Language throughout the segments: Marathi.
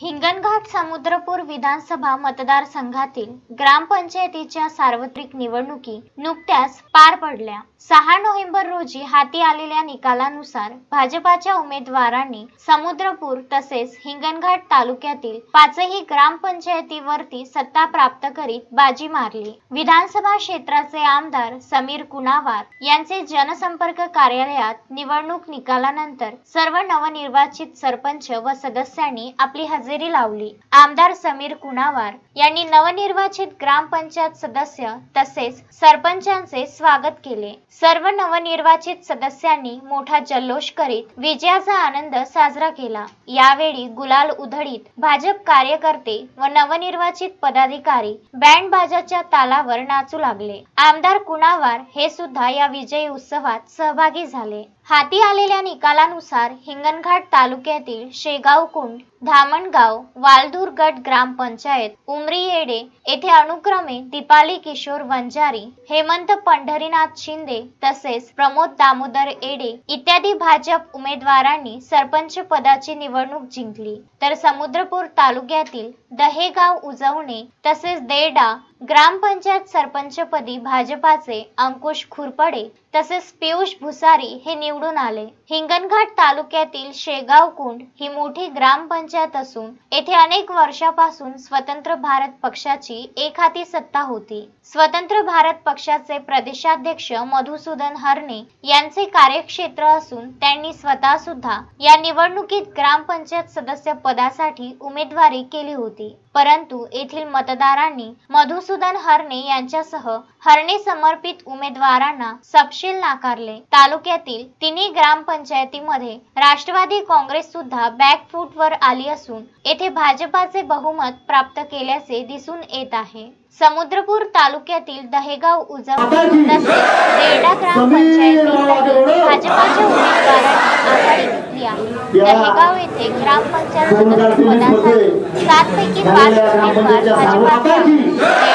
हिंगणघाट समुद्रपूर विधानसभा मतदारसंघातील ग्रामपंचायतीच्या सार्वत्रिक निवडणुकी नुकत्याच पार पडल्या. सहा नोव्हेंबर रोजी हाती आलेल्या निकालानुसार भाजपाच्या उमेदवारांनी समुद्रपूर तसेच हिंगणघाट तालुक्यातील पाचही ग्रामपंचायतीवरती सत्ता प्राप्त करीत बाजी मारली. विधानसभा क्षेत्राचे आमदार समीर कुणावार यांचे जनसंपर्क कार्यालयात निवडणूक निकालानंतर सर्व नवनिर्वाचित सरपंच व सदस्यांनी आपली हजेरी लावली. आमदार समीर कुणावार यांनी नवनिर्वाचित ग्रामपंचायत सदस्य तसेच सरपंचांचे स्वागत केले. सर्व नवनिर्वाचित सदस्यांनी मोठा जल्लोष करीत विजयाचा आनंद साजरा केला. यावेळी गुलाल उधळीत भाजप कार्यकर्ते व नवनिर्वाचित पदाधिकारी बँड बाजाच्या तालावर नाचू लागले. आमदार कुणावार हे सुद्धा या विजयी उत्सवात सहभागी झाले. हाती आलेल्या निकालानुसार हिंगणघाट तालुक्यातील शेगाव कुंड धामणगाव वालदूर गट ग्रामपंचायत उमरी येडे येथे अनुक्रमे दीपाली किशोर वंजारी हेमंत पंढरीनाथ शिंदे तसेच प्रमोद दामोदर येडे इत्यादी भाजप उमेदवारांनी सरपंच पदाची निवडणूक जिंकली. तर समुद्रपूर तालुक्यातील दहेगाव उजवणे तसेच देडा ग्रामपंचायत सरपंचपदी भाजपाचे अंकुश खुरपडे तसेच पियुष भुसारी हे निवडून आले. हिंगणघाट तालुक्यातील शेगाव कुंड ही मोठी ग्रामपंचायत असून येथे अनेक वर्षापासून स्वतंत्र भारत पक्षाची एक हाती सत्ता होती. स्वतंत्र भारत पक्षाचे प्रदेशाध्यक्ष मधुसूदन हरणे यांचे कार्यक्षेत्र असून त्यांनी स्वतः सुद्धा या निवडणुकीत ग्रामपंचायत सदस्य पदासाठी उमेदवारी केली होती. परंतु येथील मतदारांनी मधुसूदन हरणे यांच्यासह हरणे समर्पित उमेदवारांना सपशेल नाकारले. तालुक्यातील तिन्ही ग्रामपंचायतीमध्ये राष्ट्रवादी काँग्रेस सुद्धा बॅकफूट वर आली असून येथे भाजपाचे बहुमत प्राप्त केल्याचे दिसून येत आहे. समुद्रपूर तालुक्यातील दहेगाव उजव तसेच देरडा ग्रामपंचायतीमध्ये भाजपाच्या उमेदवारांनी आघाडी घेतली आहे. दहेगाव येथे ग्रामपंचायत सदस्य पदासाठी सात पैकी पाच उमेदवार भाजपाचे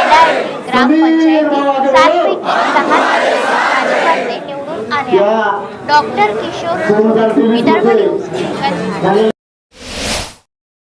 ग्रामपंचायतीत सहा निवडून आले आहेत डॉक्टर किशोर विदर्भ न्यूज